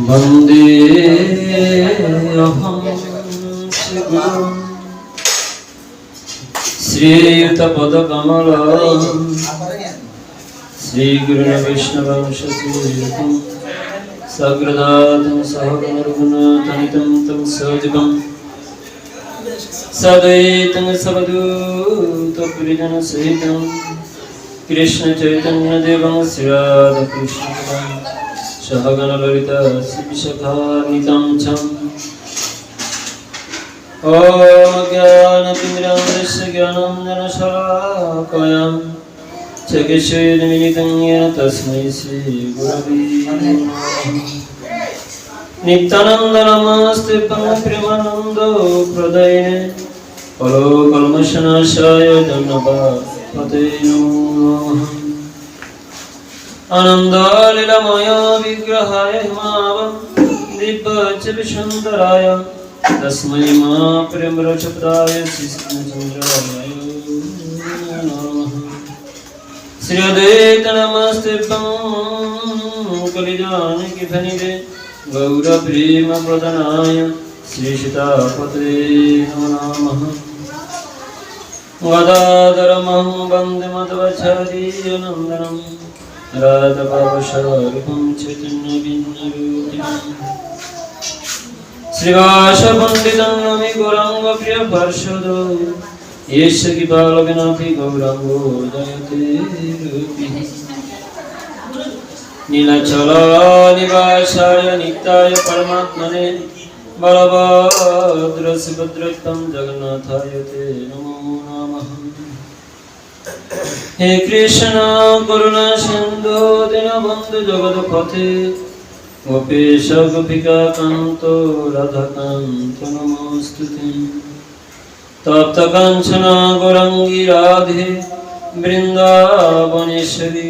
বন্দে শ্রীযুত পদ কমল শ্রী গুরু বৈষ্ণবংশ শ্রীযুতম সগ্রদাতম সহগমরঘুনাথনিতম তম সজগম সদৈতম সবদূত পুরিজন সহিতম छम् ॐ ज्ञानतिमिरान्दस्य ज्ञानञ्जनशलाकयां चकिषेदमिलितं येन तस्मै श्रीगुरवे नमः नित्यानन्दनमस्ते प्रेमानन्द प्रदयिने फलो कल्मषनाशाय धन्यवादपते नमः आनन्दलीलमय विग्रहाय हिमावं दिव्यचविसुन्दराय तस्मै मा प्रेमरचपदाय श्रीकृष्णचन्द्राय नमः श्रीयदेत नमस्ते कलिजानकिधनिरे गौरप्रेमप्रदनाय श्रीसीतापते नमः गदाधरमहं वन्दे मध्वचारीयनन्दनं राधवशरूपं चैतन्यभिन्नरूपिणम् श्रीवासपण्डितं नमि गौराङ्गप्रियपर्षदो येष कृपालविनापि गौराङ्गो जयते रूपिः नीलचलनिवासाय नित्याय परमात्मने बलभद्रसुभद्रत्वं जगन्नाथाय ते नमो नमः হে কৃষ্ণ, করুণা, সিন্ধু, দীনবন্ধু, জগৎপথে। গোপেশ গোপিকা কান্ত, রাধাকান্ত, নমস্তুতি। তপ্ত কাঞ্চনা গৌরাঙ্গী রাধে, বৃন্দাবনেশ্বরী,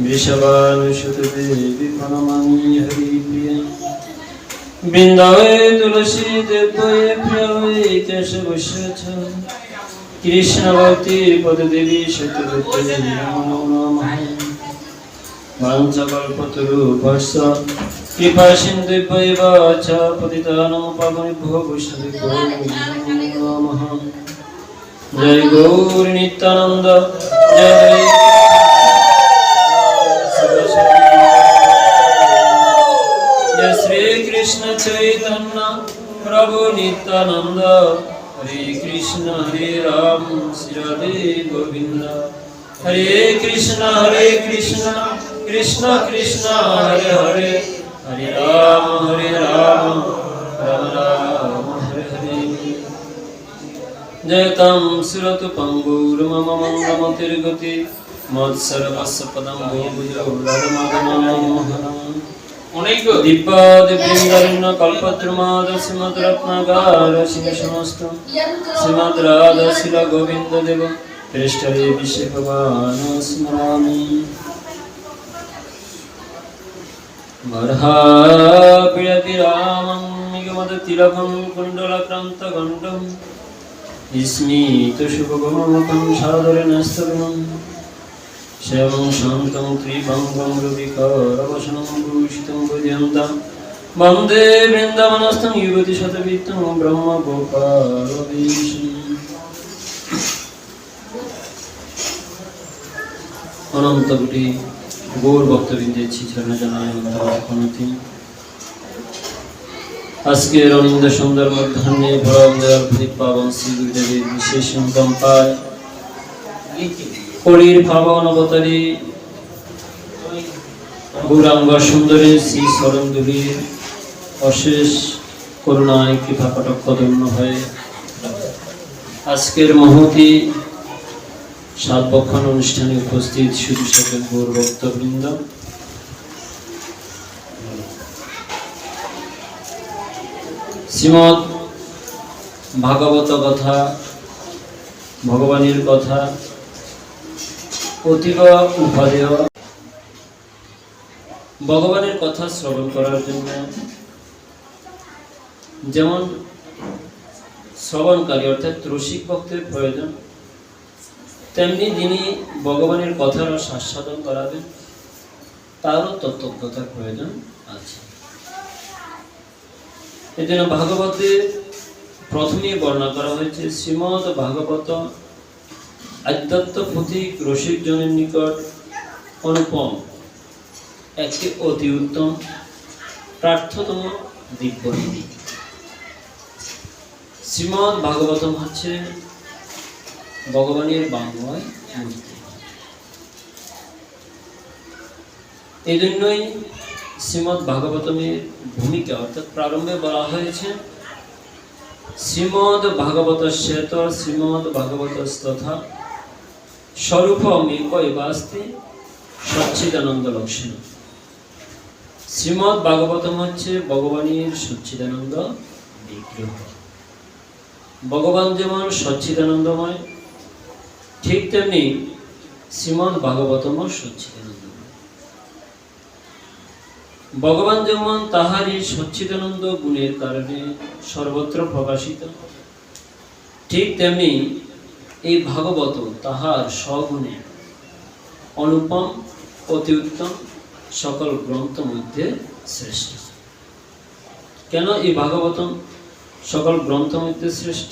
বৃষভানুসুত দেবী প্রণমানি হরি প্রিয়া। বৃন্দাবে তুলসী দেবয়ে প্রিয় কেশবশ্য কৃষ্ণভক্তি পদদেবী শতভক্তি মাঞ্চকল্পতরূপস্য কৃপা সিন্ধুভ্যৈব চ পতিতানাং পাবনেভ্যো বৈষ্ণবেভ্যো নমঃ জয় গৌর নিত্যানন্দ, জয় শ্রী কৃষ্ণ চৈতন্য প্রভু নিত্যানন্দ। হরে কৃষ্ণ হরে রাম শ্রী হরে গোবিন্দ হরে কৃষ্ণ হরে কৃষ্ণ কৃষ্ণ কৃষ্ণ হরে হরে হরে রাম হরে রাম রাম রাম হরে হরে জয়তাম সুরত পঙ্গুরমম মঙ্গমতির্গতি মৎসর্বস্ব পদম ভূমিরো রমাগমনম মোহনম দিব্যদিবৃন্দরিন্ন কল্পদ্রুমাদশ্রীমদ্রত্নাগার সিংহ সমস্ত শ্রীমদ্রাদ শিল গোবিন্দ দেব পৃষ্ঠে বিশ্বে ভগবান স্মরামি বর্হাপিড়তি রামং নিগমদতিলকং কুণ্ডলক্রান্তগণ্ডম ইস্মিতশুভগমমকং সাদরে নস্তগমম श्रवं शान्तं त्रिभङ्गं रविकारवशनं भूषितं भजन्तं वन्दे वृन्दावनस्थं युवति शतवित्तं ब्रह्मगोपालवेशम् অনন্তগুটি গৌর ভক্তবৃন্দের ছিচরণে জানায় অন্তর্ভুক্তি আজকের অনিন্দ সুন্দর মধ্যাহ্নে পরম দেওয়ার প্রদীপ পাবন শ্রী গুরুদেবের বিশেষ সম্পায় অবতারী গৌরাঙ্গ সুন্দরী শ্রী শরণদুলির অশেষ করুণায় কৃপা কটক ধন্য হয়ে আজকের মহতি সাতবক্ষণ অনুষ্ঠানে উপস্থিত শুধু সকল গৌর ভক্তবৃন্দ। শ্রীমৎ ভাগবত কথা, ভগবানের কথা অতীব উপাদেয়। ভগবানের কথা শ্রবণ করার জন্য যেমন শ্রবণকারী অর্থাৎ রসিক ভক্তের প্রয়োজন, তেমনি যিনি ভগবানের কথার আস্বাদন করাবেন, তারও তত্ত্বজ্ঞতার প্রয়োজন আছে। এই জন্য ভাগবতে প্রথমে বর্ণনা করা হয়েছে, শ্রীমদ ভাগবত আধ্যাত্ম পথিক রসিক জনের নিকট অনুপম। একটি অতি উত্তম, প্রার্থতম দিব্যনীতি শ্রীমদ ভাগবতম হচ্ছে ভগবানের বাংময় মূর্তি। এই জন্যই শ্রীমদ ভাগবতমের ভূমিকা, অর্থাৎ প্রারম্ভে বলা হয়েছে, শ্রীমদ ভাগবত শ্বেত শ্রীমদ ভাগবত তথা স্বরূপম এক এবাস্তি সচ্চিদানন্দ লক্ষণ। শ্রীমদ ভাগবতম হচ্ছে ভগবানের সচ্চিদানন্দ বিগ্রহ। ভগবান যেমন সচ্চিদানন্দময়, ঠিক তেমনি শ্রীমদ ভাগবতম সচ্চিদানন্দময়। ভগবান যেমন তাহারই সচ্চিদানন্দ গুণের কারণে সর্বত্র প্রকাশিত, ঠিক তেমনি এই ভাগবত তাহার স্বগুণে অনুপম অতি উত্তম সকল গ্রন্থ মধ্যে শ্রেষ্ঠ। কেন এই ভাগবতম সকল গ্রন্থ মধ্যে শ্রেষ্ঠ?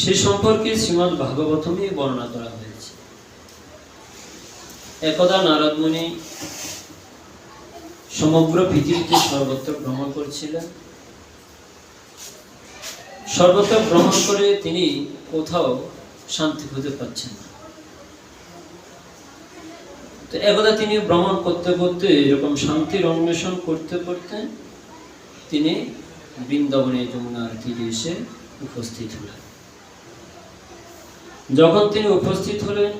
সে সম্পর্কে শ্রীমদ ভাগবতমই বর্ণনা করা হয়েছে। একদা নারদমণি সমগ্র পৃথিবীতে সর্বত্র ভ্রমণ করছিলেন। সর্বত্র ভ্রমণ করে তিনি কোথাও শান্তি খুঁজে পাচ্ছেন না। তো একদা তিনি ভ্রমণ করতে করতে এরকম শান্তির অন্বেষণ করতে করতে তিনি বৃন্দাবনে যমুনার তীরে এসে উপস্থিত হলেন। যখন তিনি উপস্থিত হলেন,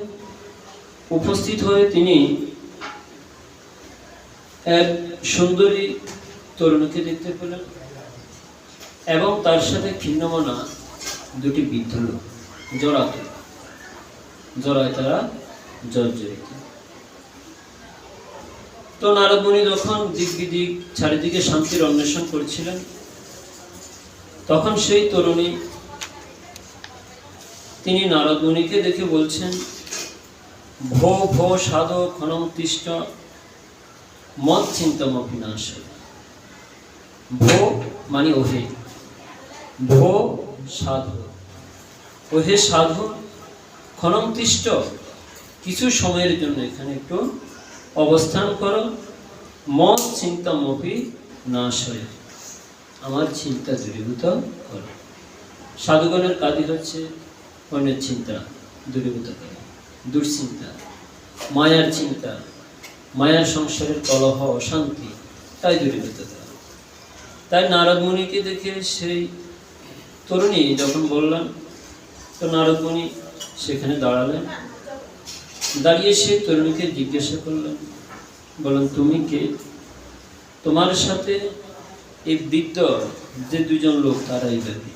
উপস্থিত হয়ে তিনি এক সুন্দরী তরুণীকে দেখতে পেলেন এবং তার সাথে খিন্নমনা দুটি বৃদ্ধ লোক, জড়াত। জড়ায় তারা জর্জরিত। তো নারদ মুনি যখন দিক বিদিক চারিদিকে শান্তির অন্বেষণ করছিলেন, তখন সেই তরুণী, তিনি নারদ মুনিকে দেখে বলছেন, ভো ভো, সাধো ক্ষণম তিষ্ঠ মত চিন্তমপি নাশ ভো মানে ওহে ভো সাধু। ওহে সাধু ক্ষণম তিষ্ঠ কিছু সময়ের জন্য এখানে একটু অবস্থান করো। মত চিন্তামপি নাশ হয় আমার চিন্তা দূরীভূত করো। সাধুগণের কাজই হচ্ছে অন্যের চিন্তা দূরীভূত করা। দুশ্চিন্তা, মায়ার চিন্তা, মায়ার সংসারের কলহ, অশান্তি, তাই দূরীভূত করা। তাই নারদ মুনিকে দেখে সেই তরুণী যখন বললেন তো নারদ মুনি সেখানে দাঁড়ালেন। দাঁড়িয়ে সে তরুণীকে জিজ্ঞাসা করলেন বলেন তুমি কে? তোমার সাথে এই বৃদ্ধ যে দুজন লোক, তারাই ব্যাপী।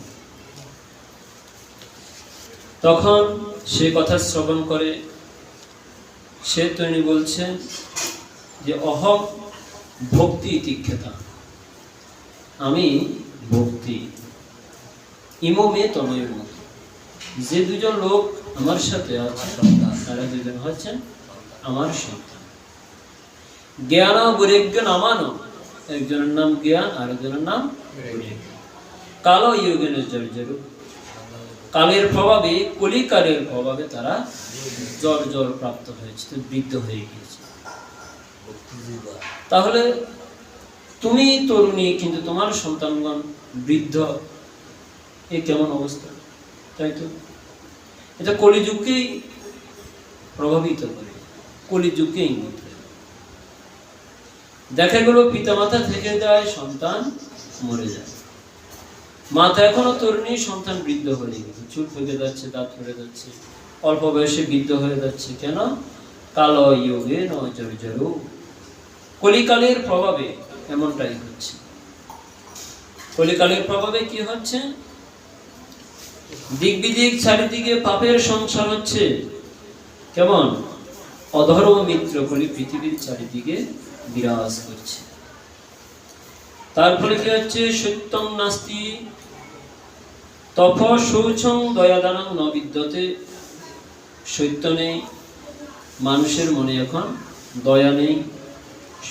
তখন সে কথা শ্রবণ করে, সে তরুণী বলছেন যে অহম ভক্তি ইতিক্ষেতা আমি ভক্তি। ইমো মে তনয় যে দুজন লোক আমার সাথে আছে তারা দুজন হচ্ছেন আমার সন্তান। জ্ঞান বৈরাগ্য নামানো একজনের নাম জ্ঞান আর একজনের নাম কালো ইয়োগেনের জর্জর। কালের প্রভাবে কলিকালের প্রভাবে তারা জ্বর জ্বর প্রাপ্ত হয়েছে বৃদ্ধ হয়ে গিয়েছে। তাহলে তুমি তরুণী কিন্তু তোমার সন্তানগণ বৃদ্ধ এ কেমন অবস্থা? তাই তো? এটা কলিযুগকেই প্রভাবিত করে। কলিযুগকে ইঙ্গিত করে। দেখা গেল পিতামাতা থেকে যায়, সন্তান মরে যায়। মাথা এখনও তরুণী, সন্তান বৃদ্ধ হয়ে গেছে। চুল পেকে যাচ্ছে, দাঁত পড়ে যাচ্ছে, অল্প বয়সে বৃদ্ধ হয়ে যাচ্ছে। কেন? কালো ইয়োগে নজর জরু কলিকালের প্রভাবে এমনটাই হচ্ছে। কলিকালের প্রভাবে কি হচ্ছে? দিক চারিদিকে পাপের সংসার হচ্ছে। কেমন? অধর্ম মিত্র কলি পৃথিবীর চারিদিকে বিরাজ করছে। তারপরে কি হচ্ছে? সত্যম নাস্তি। তপ শৌচং দয়াদানং ন বিদ্যতে। সত্য নেই। মানুষের মনে এখন দয়া নেই।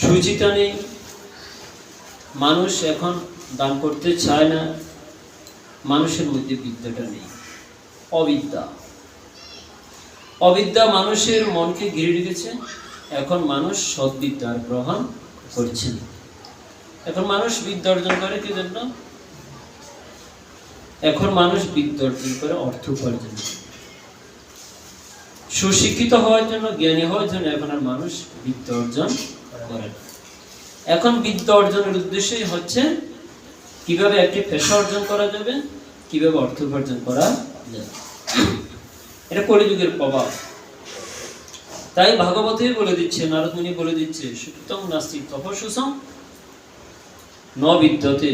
সুচিতা নেই। মানুষ এখন দান করতে চায় না। মানুষের মধ্যে বিদ্যাটা নেই। অবিদ্যা। অবিদ্যা মানুষের মনকে ঘিরে রেখেছে। এখন মানুষ সদ্বিদ্যার গ্রহণ করছে এখন মানুষ বিদ্যা অর্জন করে কি জন্য এখন মানুষ বিদ্যা অর্জন করে অর্থ উপার্জন। সুশিক্ষিত হওয়ার জন্য, জ্ঞানী হওয়ার জন্য এখন আর মানুষ বিদ্যা অর্জন করে না। এখন বিদ্যা অর্জনের উদ্দেশ্যই হচ্ছে কীভাবে একটি পেশা অর্জন করা যাবে? কীভাবে অর্থ উপার্জন করা যাবে? এটা কলিযুগের প্রভাব। তাই ভাগবতই বলে দিচ্ছে, নারদমুনি বলে দিচ্ছে সুতং নাস্তি তপস্যসং ন বিদ্যতে।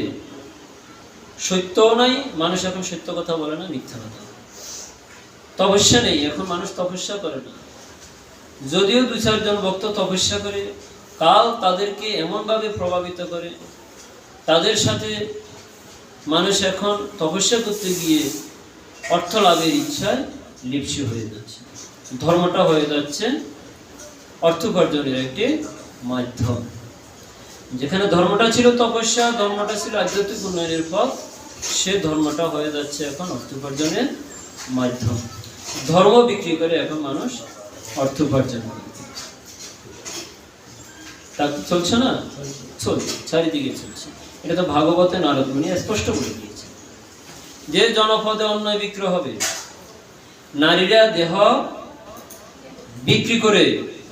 নাই, মানুষ এখন সত্য কথা বলে না, মিথ্যা কথা। তপস্যা নেই, এখন মানুষ তপস্যা করে না। যদিও দু চারজন ভক্ত তপস্যা করে, কাল তাদেরকে এমনভাবে প্রভাবিত করে, তাদের সাথে মানুষ এখন তপস্যা করতে গিয়ে অর্থ লাভের ইচ্ছায় লিপ্সি হয়ে যাচ্ছে। ধর্মটা হয়ে যাচ্ছে অর্থ উপার্জনের একটি মাধ্যম। যেখানে ধর্মটা ছিল তপস্যা ধর্মটা ছিল আধ্যাত্মিক উন্নয়নের পথ সে ধর্মটা হয়ে যাচ্ছে এখন অর্থ উপার্জনের মাধ্যম। ধর্ম বিক্রি করে এখন মানুষ অর্থ উপার্জন করে। তা চলছে না? চলছে চারিদিকে চলছে। এটা তো ভাগবতে নারদ মুনি স্পষ্ট বলে দিয়েছে। যে জনপদে অন্যায় বিক্রয় হবে, নারীরা দেহ বিক্রি করে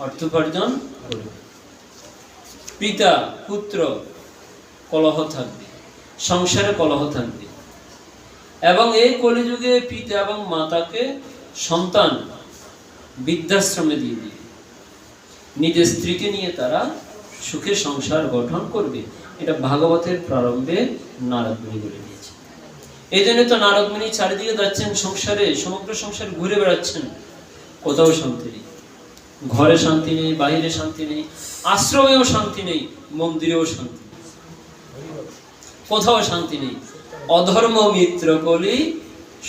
অর্থ উপার্জন করবে। পিতা, পুত্র, কলহ থাকবে, সংসারে কলহ থাকবে। এবং এই কলিযুগে পিতা এবং মাতাকে সন্তান বৃদ্ধাশ্রমে দিয়ে দিবে নিজের স্ত্রীকে নিয়ে তারা সুখে সংসার গঠন করবে। এটা ভাগবতের প্রারম্ভে নারদমণি বলে দিয়েছে। এই জন্য তো নারদমণি চারিদিকে যাচ্ছেন সংসারে, সমগ্র সংসার ঘুরে বেড়াচ্ছেন। কোথাও শান্তি নেই। ঘরে শান্তি নেই, বাইরে শান্তি নেই, আশ্রমেও শান্তি নেই, মন্দিরেও শান্তি নেই। কোথাও শান্তি নেই। অধর্ম মিত্র কলি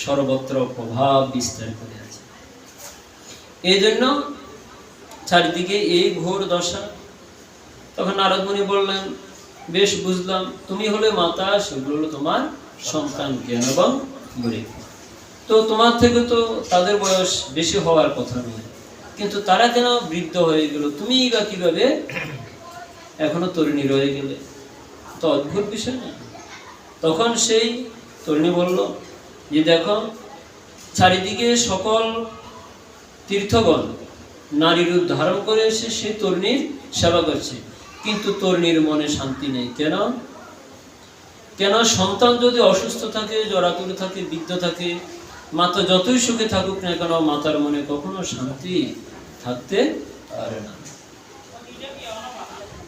সর্বত্র প্রভাব বিস্তার করে আছে। এই জন্য চারিদিকে এই ঘোর দশা। তখন নারদমণি বললেন বেশ বুঝলাম, তুমি হলে মাতা, সেগুলো হলো তোমার সন্তান জ্ঞান এবং তো তোমার থেকে তো তাদের বয়স বেশি হওয়ার কথা নয়, কিন্তু তারা কেন বৃদ্ধ হয়ে গেল? তুমি বা কীভাবে এখনও তরুণী রয়ে গেলে? তো অদ্ভুত বিষয় না? তখন সেই তরুণী বলল, যে দেখো, চারিদিকে সকল তীর্থগণ নারীর রূপ ধারণ করে এসে সেই তরুণীর সেবা করছে। কিন্তু তরুণীর মনে শান্তি নেই। কেন? কেন সন্তান যদি অসুস্থ থাকে, জরাতুর থাকে, বৃদ্ধ থাকে মাতা যতই সুখে থাকুক না কেন, মাতার মনে কখনো শান্তি থাকতে পারে না।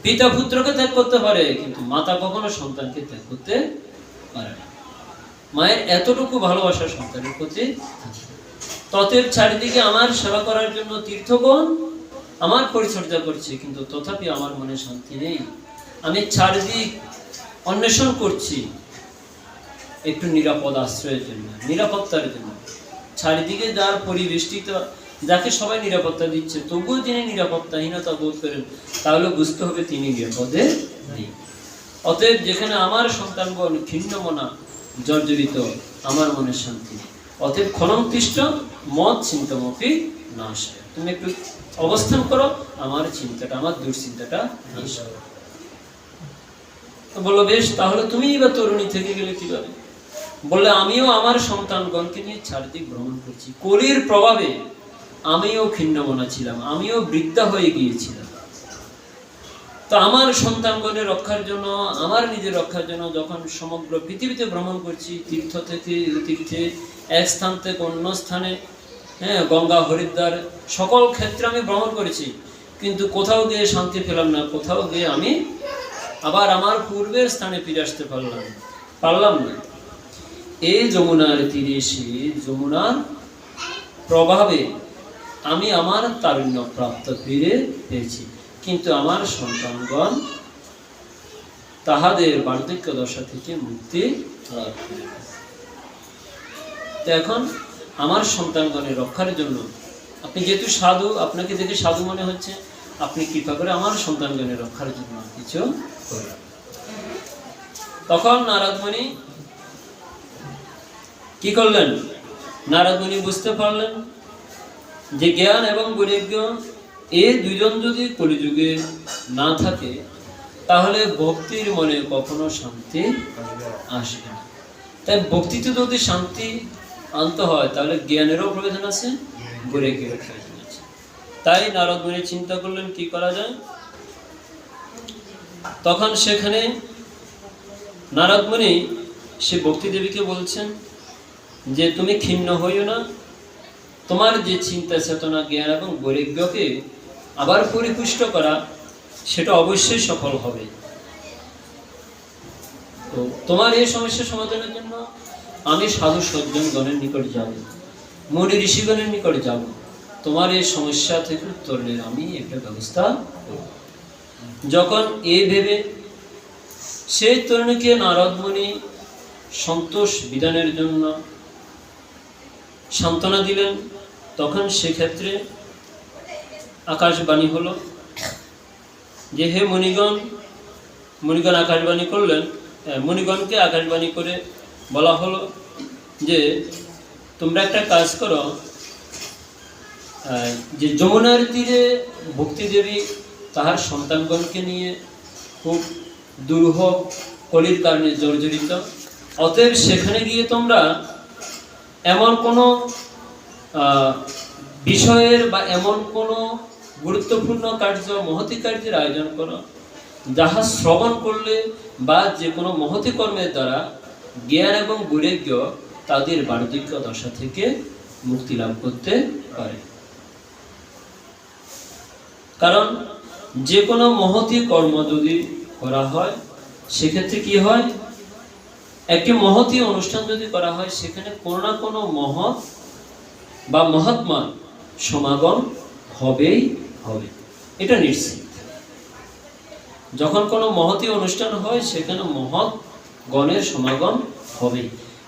পিতা পুত্রকে ত্যাগ করতে পারে, কিন্তু মাতা কখনো সন্তানকে ত্যাগ করতে পারে না। মায়ের এতটুকু ভালোবাসা সন্তানের প্রতি। ততের চারিদিকে আমার সেবা করার জন্য তীর্থগণ আমার পরিচর্যা করছে, কিন্তু তথাপি আমার মনে শান্তি নেই। আমি চারিদিক অন্বেষণ করছি, একটু নিরাপদ আশ্রয়ের জন্য, নিরাপত্তার জন্য। চারিদিকে যার পরিবেষ্টিত, যাকে সবাই নিরাপত্তা দিচ্ছে, তবুও তিনি নিরাপত্তাহীনতা বোধ করেন, তাহলে বুঝতে হবে তিনি নিরাপদে নেই। অতএব যেখানে আমার সন্তানগণ ক্ষিন্ন খিন্নমনা জর্জরিত, আমার মনে শান্তি অতএব ক্ষণমতিষ্ঠ মত চিন্তমপি নাশ। হয়। তুমি একটু অবস্থান করো, আমার চিন্তাটা, আমার দুশ্চিন্তাটা বলল, বেশ, তাহলে তুমি বা তরুণী থেকে গেলে কীভাবে? বললে, আমিও আমার সন্তানগণকে নিয়ে চারিদিক ভ্রমণ করছি। কলির প্রভাবে আমিও খিন্নমনা ছিলাম, আমিও বৃদ্ধা হয়ে গিয়েছিলাম। তো আমার সন্তানগণের রক্ষার জন্য, আমার নিজের রক্ষার জন্য যখন সমগ্র পৃথিবীতে ভ্রমণ করছি, তীর্থ থেকে তীর্থে এক স্থান থেকে অন্য স্থানে হ্যাঁ গঙ্গা, হরিদ্বার, সকল ক্ষেত্রে আমি ভ্রমণ করেছি। কিন্তু কোথাও গিয়ে শান্তি পেলাম না, কোথাও গিয়ে আমি আবার আমার পূর্বের স্থানে ফিরে আসতে পারলাম পারলাম না। এই যমুনার তীরে এসে যমুনার প্রভাবে আমি আমার তারুণ্য প্রাপ্ত ফিরে পেয়েছি। কিন্তু আমার সন্তানগণ তাহাদের বার্ধক্য দশা থেকে মুক্তি লাভ করে। এখন আমার সন্তানগণের রক্ষার জন্য। আপনি যেহেতু সাধু, আপনাকে দেখে সাধু মনে হচ্ছে, আপনি কৃপা করে আমার সন্তানগণের রক্ষার জন্য কিছু তখন নারদমণি কি করলেন? নারদমণি বুঝতে পারলেন যে জ্ঞান এবং বৈরাগ্য এ দুইজন যদি কলিযুগে না থাকে, তাহলে ভক্তির মনে কখনো শান্তি আসবে না। তাই ভক্তিতে যদি শান্তি আনতে হয় তাহলে জ্ঞানেরও প্রয়োজন আছে বৈরাগ্যেরও প্রয়োজন আছে। তাই নারদ মুনি চিন্তা করলেন কি করা যায়? তখন সেখানে নারদ মুনি সে ভক্তি দেবীকে বলছেন যে তুমি ক্ষিণ্ণ হইও না। তোমার যে চিন্তা চেতনা জ্ঞান এবং বৈরাগ্যকে আবার পরিপুষ্ট করা সেটা অবশ্যই সফল হবে। তো তোমার এই সমস্যা সমাধানের জন্য আমি সাধু সজ্জন গণের নিকট যাব। মুনি ঋষিগণের নিকট যাব। তোমার এই সমস্যা থেকে উত্তরণের আমি একটা ব্যবস্থা যখন এ ভেবে সেই তরুণীকে নারদমণি সন্তোষ বিধানের জন্য সান্ত্বনা দিলেন, তখন সেক্ষেত্রে আকাশবাণী হলো যে, হে মণিগণ মণিগণ আকাশবাণী করলেন মণিগণকে আকাশবাণী করে বলা হলো যে, তোমরা একটা কাজ করো যে যমুনার তীরে ভক্তিদেবী তাহার সন্তানগণকে নিয়ে খুব দুরূহ কলির কারণে জর্জরিত। অতএব সেখানে গিয়ে তোমরা এমন কোনো বিষয়ের বা এমন কোনো গুরুত্বপূর্ণ কার্য, মহতি কার্যের আয়োজন করো, যাহা শ্রবণ করলে বা যে কোনো মহতি কর্মের দ্বারা জ্ঞান এবং বৈরাগ্য তাদের বার্ধক্য দশা থেকে মুক্তি লাভ করতে পারে। কারণ যে কোনো মহতি কর্ম যদি করা হয়, সেক্ষেত্রে কি হয়? একটি মহতি অনুষ্ঠান যদি করা হয়, সেখানে কোনো না কোনো মহৎ বা মহাত্মা সমাগম হবেই হবে। এটা নিশ্চিত। যখন কোনো মহতি অনুষ্ঠান হয়, সেখানে মহৎ গণের সমাগম হবে।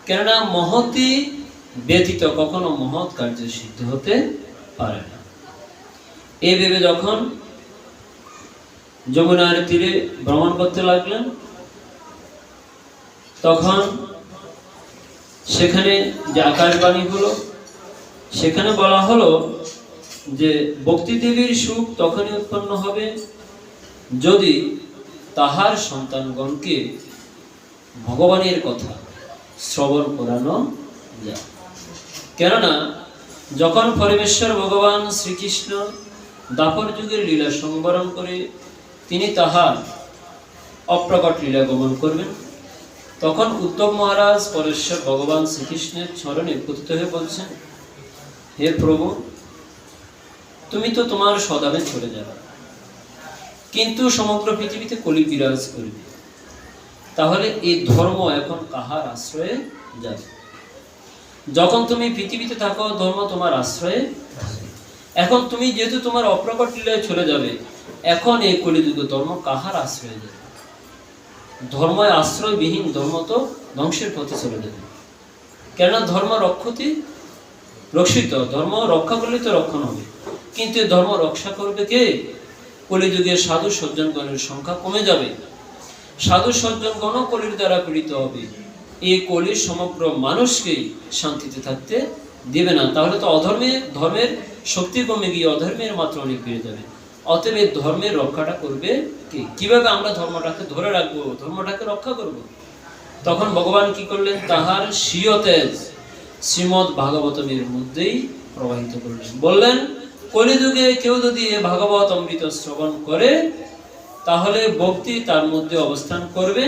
কেননা মহতি ব্যতীত কখনো মহৎ কার্য সিদ্ধ হতে পারে না। এ ভেবে যখন যমুনার তীরে ভ্রমণ করতে লাগলেন, তখন সেখানে যে আকাশবাণী হলো সেখানে বলা হলো যে ভক্তিদেবীর সুখ তখনই উৎপন্ন হবে যদি তাহার সন্তানগণকে ভগবানের কথা, শ্রবণ করানো যায়। কেননা, যখন পরমেশ্বর ভগবান শ্রীকৃষ্ণ দাপর যুগের লীলা সংবরণ করে তিনি তাহার অপ্রকট লীলা গমন করবেন, তখন উত্তম মহারাজ পরেশ্বর ভগবান শ্রীকৃষ্ণের চরণে পতিত হয়ে বলছেন, হে প্রভু, তুমি তো তোমার সদাবে চলে যাবে। কিন্তু সমগ্র পৃথিবীতে কলি বিরাজ করবে। তাহলে এই ধর্ম এখন কাহার আশ্রয়ে যাবে? যখন তুমি পৃথিবীতে থাকো, ধর্ম তোমার আশ্রয়ে এখন তুমি যেহেতু তোমার অপ্রকট লীলায় চলে যাবে, এখন এই কলিযুগ ধর্ম কাহার আশ্রয়ে যাবে? ধর্ম আশ্রয়বিহীন ধর্ম তো ধ্বংসের পথে চলে যাবে। কেননা ধর্ম রক্ষতি রক্ষিত, ধর্ম রক্ষা করলে তো রক্ষণ হবে। কিন্তু ধর্ম রক্ষা করবে কে? কলিযুগে সাধু সজ্জনগণের সংখ্যা কমে যাবে। সাধু সজ্জনগণও কলির দ্বারা পীড়িত হবে। এই কলির সমগ্র মানুষকেই শান্তিতে থাকতে দেবে না। তাহলে তো অধর্মের ধর্মের শক্তি কমে গিয়ে অধর্মের মাত্রা অনেক বেড়ে যাবে। অতএব এই ধর্মের রক্ষাটা করবে কে? কীভাবে আমরা ধর্মটাকে ধরে রাখব? ধর্মটাকে রক্ষা করব? তখন ভগবান কি করলেন? তাহার স্বীয় তেজ শ্রীমদ ভাগবতমের মধ্যেই প্রবাহিত করলেন। বললেন, কলিযুগে কেউ যদি এ ভাগবত অমৃত শ্রবণ করে তাহলে ভক্তি তার মধ্যে অবস্থান করবে,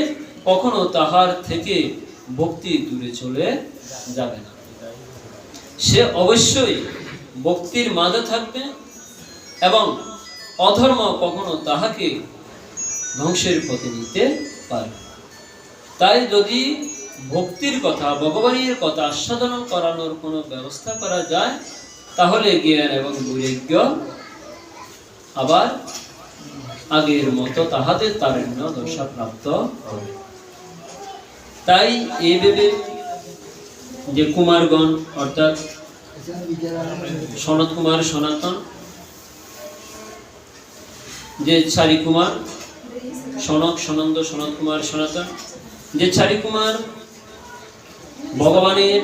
কখনো তাহার থেকে ভক্তি দূরে চলে যাবে না। সে অবশ্যই ভক্তির মাঝে থাকবে এবং অধর্ম কখনো তাহাকে ধ্বংসের পথে নিতে পারবে তাই যদি ভক্তির কথা, ভগবানের কথা আস্বাদন করানোর কোনো ব্যবস্থা করা যায়, তাহলে জ্ঞান এবং বৈরাগ্য আবার আগের মতো তাহাদের তারণ্য দশা প্রাপ্ত হবে। তাই এই ভেবে যে কুমারগণ, অর্থাৎ সনত কুমার সনাতন, যে চারি কুমার, সনক, সনন্দ সনত কুমার, সনাতন, যে চারিকুমার ভগবানের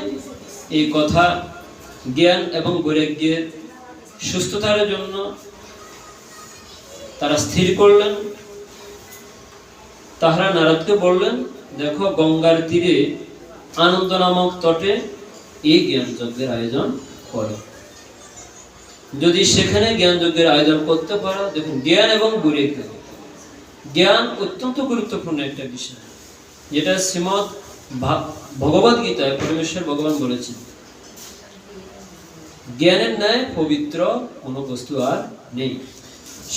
এই কথা, জ্ঞান এবং বৈরাগ্যের সুস্থতার জন্য তারা স্থির করলেন। তাহারা নারদকে বললেন, দেখো, গঙ্গার তীরে আনন্দ নামক তটে এই জ্ঞান যজ্ঞের আয়োজন করো। যদি সেখানে জ্ঞান যজ্ঞের আয়োজন করতে পারো, দেখুন, জ্ঞান এবং বৈরাগ্য জ্ঞান। অত্যন্ত গুরুত্বপূর্ণ একটা বিষয়, যেটা শ্রীমদ ভগবদ গীতায় পরমেশ্বর ভগবান বলেছেন। জ্ঞানের ন্যায় পবিত্র কোনো বস্তু আর নেই।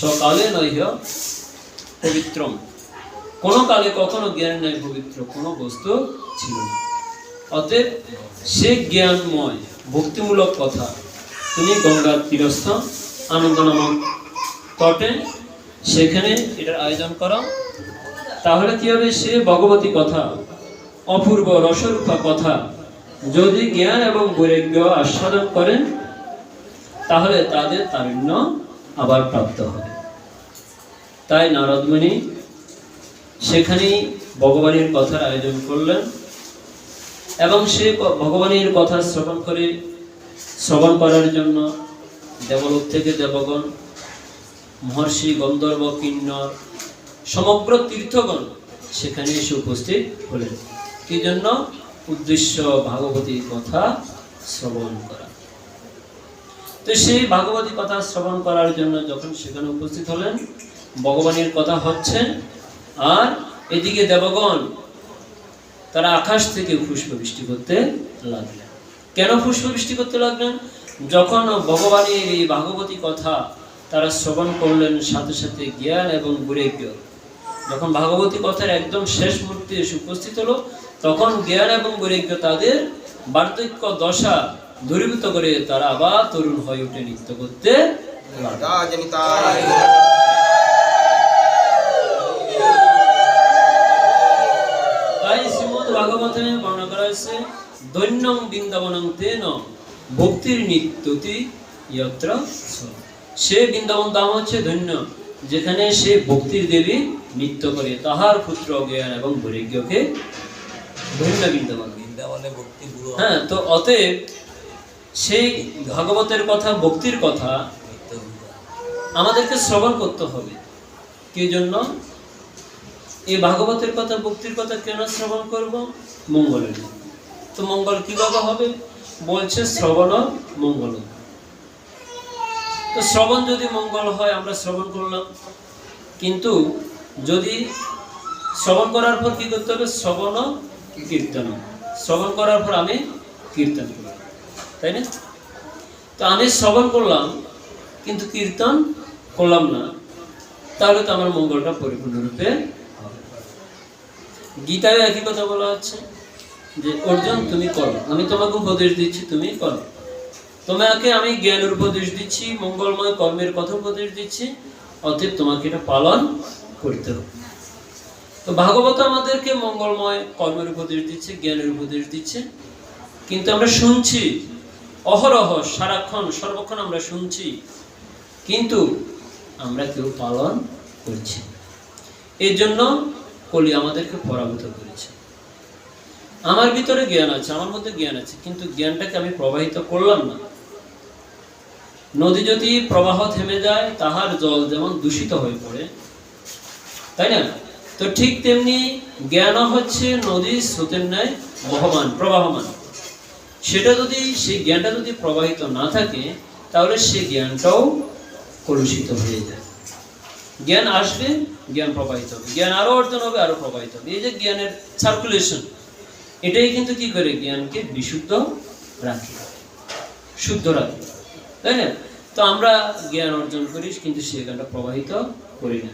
সকালে নৈহ পবিত্রম। কোনো কালে কখনো জ্ঞান ন্যায় পবিত্র, কোনো বস্তু ছিল না। অতএব সে জ্ঞানময়, ভক্তিমূলক কথা। তিনি গঙ্গার তীরস্থ আনন্দ নামক তটে সেখানে এটার আয়োজন করা। তাহলে কি হবে? সে ভগবতী কথা, অপূর্ব রসরূপা কথা, যদি জ্ঞান এবং বৈরাগ্য আস্বাদন করেন, তাহলে তাদের তারুণ্য আবার প্রাপ্ত হবে। তাই নারদমণি সেখানেই ভগবানের কথার আয়োজন করলেন এবং সে ভগবানের কথা শ্রবণ করে, শ্রবণ করার জন্য দেবলোক থেকে দেবগণ, মহর্ষি গন্ধর্ব কিন্নর, সমগ্র তীর্থগণ সেখানে এসে উপস্থিত হলেন। কি জন্য উদ্দেশ্য ভাগবতীর কথা শ্রবণ করা। তো সেই ভাগবতী কথা শ্রবণ করার জন্য যখন সেখানে উপস্থিত হলেন, ভগবানের কথা হচ্ছে, আর এদিকে দেবগণ, তারা আকাশ থেকে পুষ্প বৃষ্টি করতে লাগলেন। কেন পুষ্প বৃষ্টি করতে লাগলেন? যখন ভগবানের এই ভাগবতী কথা তারা শ্রবণ করলেন, সাথে সাথে জ্ঞান এবং বৈরাগ্য। যখন ভাগবতী কথার একদম শেষ মুহূর্তে এসে উপস্থিত হলো, তখন জ্ঞান এবং বৈরাগ্য তাদের বার্ধক্য দশা দূরীভূত করে তারা আবার তরুণ হয়ে উঠে নৃত্য করতে তাই শ্রীমদ ভাগবতে বর্ণনা করা হয়েছে দৈন্যং বৃন্দাবনং তেন ভক্তির নিত্যতি যত্র সে বৃন্দাবন দাম হচ্ছে ধন্য যেখানে সে ভক্তির দেবী নৃত্য করে তাহার পুত্র জ্ঞান এবং বৈরাগ্যকে ধন্য বৃন্দাবন বৃন্দাবনে ভক্তি গুরু হ্যাঁ তো অতএব সেই ভাগবতের কথা, ভক্তির কথা আমাদেরকে শ্রবণ করতে হবে। কি জন্য? এই ভাগবতের কথা, ভক্তির কথা কেন শ্রবণ করব? মঙ্গলের। তো মঙ্গল কীভাবে হবে? বলছে শ্রবণ মঙ্গল। তো শ্রবণ যদি মঙ্গল হয়, আমরা শ্রবণ করলাম। কিন্তু যদি শ্রবণ করার পর কি করতে হবে? শ্রবণ কীর্তন। শ্রবণ করার পর আমি কীর্তন করলাম তাই না? তো আমি শ্রবণ করলাম, কিন্তু কীর্তন করলাম না। তাহলে তো আমার মঙ্গলটা পরিপূর্ণরূপে গীতায় একই কথা বলা হচ্ছে যে, অর্জুন, তুমি করো। আমি তোমাকে উপদেশ দিচ্ছি, তুমি করো। তোমাকে আমি জ্ঞানের উপদেশ দিচ্ছি, মঙ্গলময় কর্মের কথা উপদেশ দিচ্ছি, অতএব তোমাকে এটা পালন করতে হবে। তো ভাগবত আমাদেরকে মঙ্গলময় কর্মের উপদেশ দিচ্ছে, জ্ঞানের উপদেশ দিচ্ছে। কিন্তু আমরা শুনছি অহরহ সারাক্ষণ, সর্বক্ষণ আমরা শুনছি, কিন্তু আমরা কেউ পালন করছি। এই জন্য কলি আমাদেরকে পরাভূত করেছে। আমার ভিতরে জ্ঞান আছে, আমার মধ্যে জ্ঞান আছে, কিন্তু জ্ঞানটাকে আমি প্রবাহিত করলাম না। নদী যদি প্রবাহ থেমে যায়, তাহার জল যেমন দূষিত হয়ে পড়ে, তাই না? তো ঠিক তেমনি জ্ঞানও হচ্ছে নদীর স্রোতের ন্যায় বহমান, প্রবাহমান। সেটা যদি, সেই জ্ঞানটা যদি প্রবাহিত না থাকে, তাহলে সেই জ্ঞানটাও কলুষিত হয়ে যায়। জ্ঞান আসবে, জ্ঞান প্রবাহিত হবে। জ্ঞান আরও অর্জন হবে, আরও প্রবাহিত হবে। এই যে জ্ঞানের সার্কুলেশন এটাই কিন্তু কি করে? জ্ঞানকে বিশুদ্ধ রাখে। শুদ্ধ রাখে। তাই না? তো আমরা জ্ঞান অর্জন করি, কিন্তু সে জ্ঞানটা প্রবাহিত করি না।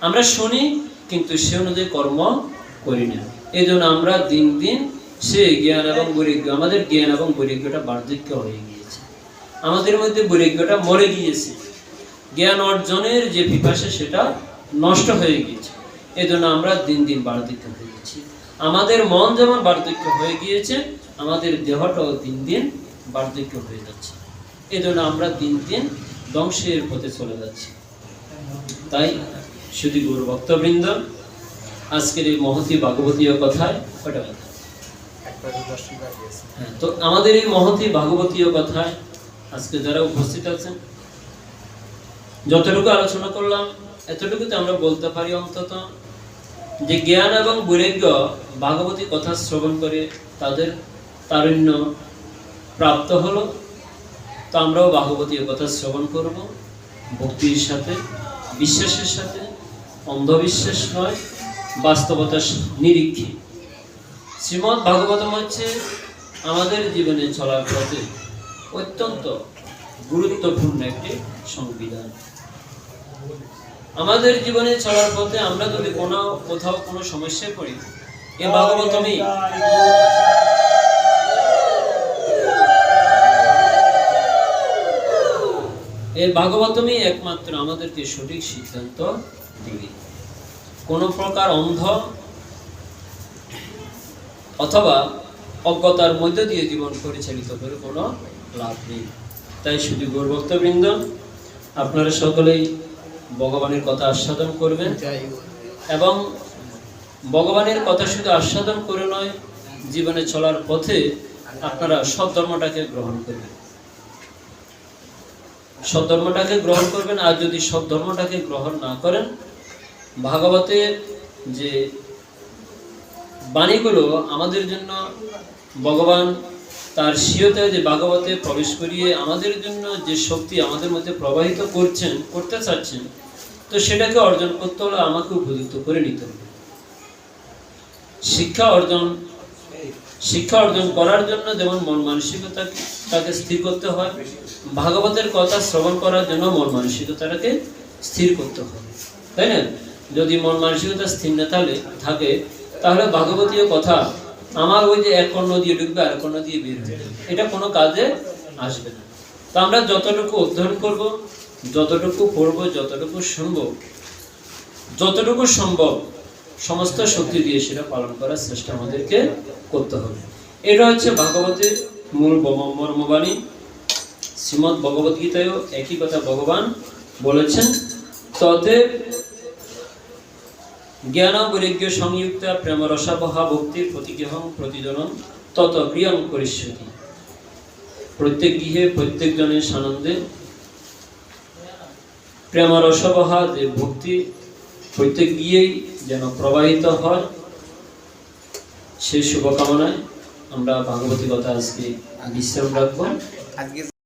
আমরা শুনি, কিন্তু সে অনুযায়ী কর্ম করি না। এই জন্য আমরা দিন দিন সে জ্ঞান এবং বৈরাগ্য, আমাদের জ্ঞান এবং বৈরাগ্যটা বার্ধক্য হয়ে গিয়েছে। আমাদের মধ্যে বৈরাগ্যটা মরে গিয়েছে। জ্ঞান অর্জনের যে পিপাসা, সেটা নষ্ট হয়ে গিয়েছে। এই জন্য আমরা দিন দিন বার্ধক্য হয়ে গেছি আমাদের মন যেমন বার্ধক্য হয়ে গিয়েছে, আমাদের দেহটাও দিন দিন বার্ধক্য হয়ে যাচ্ছে। এই জন্য আমরা দিন দিন ধ্বংসের পথে চলে যাচ্ছি। তাই শুধু গুরু ভক্তবৃন্দ, আজকের এই মহতি ভাগবতীয় কথায় কটা কথা তো আমাদের এই মহতি ভাগবতীয় কথায় আজকে যারা উপস্থিত আছেন, যতটুকু আলোচনা করলাম, এতটুকুতে আমরা বলতে পারি অন্তত যে জ্ঞান এবং বৈরাগ্য ভাগবতী কথা শ্রবণ করে তাদের তারুণ্য প্রাপ্ত হলো, তো আমরাও ভাগবতীয় কথা শ্রবণ করব। ভক্তির সাথে, বিশ্বাসের সাথে, অন্ধবিশ্বাস নয় বাস্তবতার নিরীক্ষে। শ্রীমৎ ভাগবতম হচ্ছে আমাদের জীবনে চলার পথে অত্যন্ত গুরুত্বপূর্ণ একটি সংবিধান। আমাদের জীবনে চলার পথে আমরা যদি কোনো, কোথাও কোনো সমস্যায় পড়ি, এ ভাগবতমই এই ভাগবতমই একমাত্র আমাদেরকে সঠিক সিদ্ধান্ত দিবে কোনো প্রকার অন্ধ অথবা অজ্ঞতার মধ্য দিয়ে জীবন পরিচালিত করে কোনো লাভ নেই। তাই শুধু গৌরভক্তবৃন্দ, আপনারা সকলেই ভগবানের কথা আস্বাদন করবেন এবং ভগবানের কথা শুধু আস্বাদন করে নয়, জীবনে চলার পথে আপনারা সৎ ধর্মটাকে গ্রহণ করবেন। সৎ ধর্মটাকে গ্রহণ করবেন আর যদি সৎ ধর্মটাকে গ্রহণ না করেন ভাগবতের যে বাণীগুলো আমাদের জন্য ভগবান তার সিয়তে যে ভাগবতে প্রবেশ করিয়ে আমাদের জন্য যে শক্তি আমাদের মধ্যে প্রবাহিত করছেন, করতে চাচ্ছেন, তো সেটাকে অর্জন করতে হলে আমাকে উপযুক্ত করে নিতে হবে। শিক্ষা অর্জন শিক্ষা অর্জন করার জন্য যেমন মন মানসিকতা তাকে স্থির করতে হয়, ভাগবতের কথা শ্রবণ করার জন্য মন মানসিকতাটাকে স্থির করতে হবে তাই না? যদি মন মানসিকতা স্থির না তাহলে থাকে তাহলে ভাগবতীয় কথা, আমার ওই যে এক কর্ণ দিয়ে ঢুকবে আর কর্ণ দিয়ে বের হয়ে এটা কোনো কাজে আসবে না। তো আমরা যতটুকু অধ্যয়ন করব, যতটুকু পড়ব, যতটুকু শুনব, যতটুকু সম্ভব সমস্ত শক্তি দিয়ে সেটা পালন করার চেষ্টা আমাদেরকে করতে হবে। এটা হচ্ছে ভাগবতের মূল মর্মবাণী। শ্রীমদ ভগবত গীতায়ও একই কথা ভগবান বলেছেন ততে জ্ঞান বৈরাগ্য সংযুক্ত প্রেম রসাবহা ভক্তির প্রতিগ্রহণ প্রতিজনন তত প্রিয়ং করিষ্যতি। প্রত্যেক গৃহে প্রত্যেক জনের সানন্দে প্রেম রসবহা যে ভক্তি প্রত্যেক গিয়েই যেন প্রবাহিত হয় সেই শুভকামনায় আমরা ভাগবতী কথা আজকে বিশ্রাম রাখব। আজকে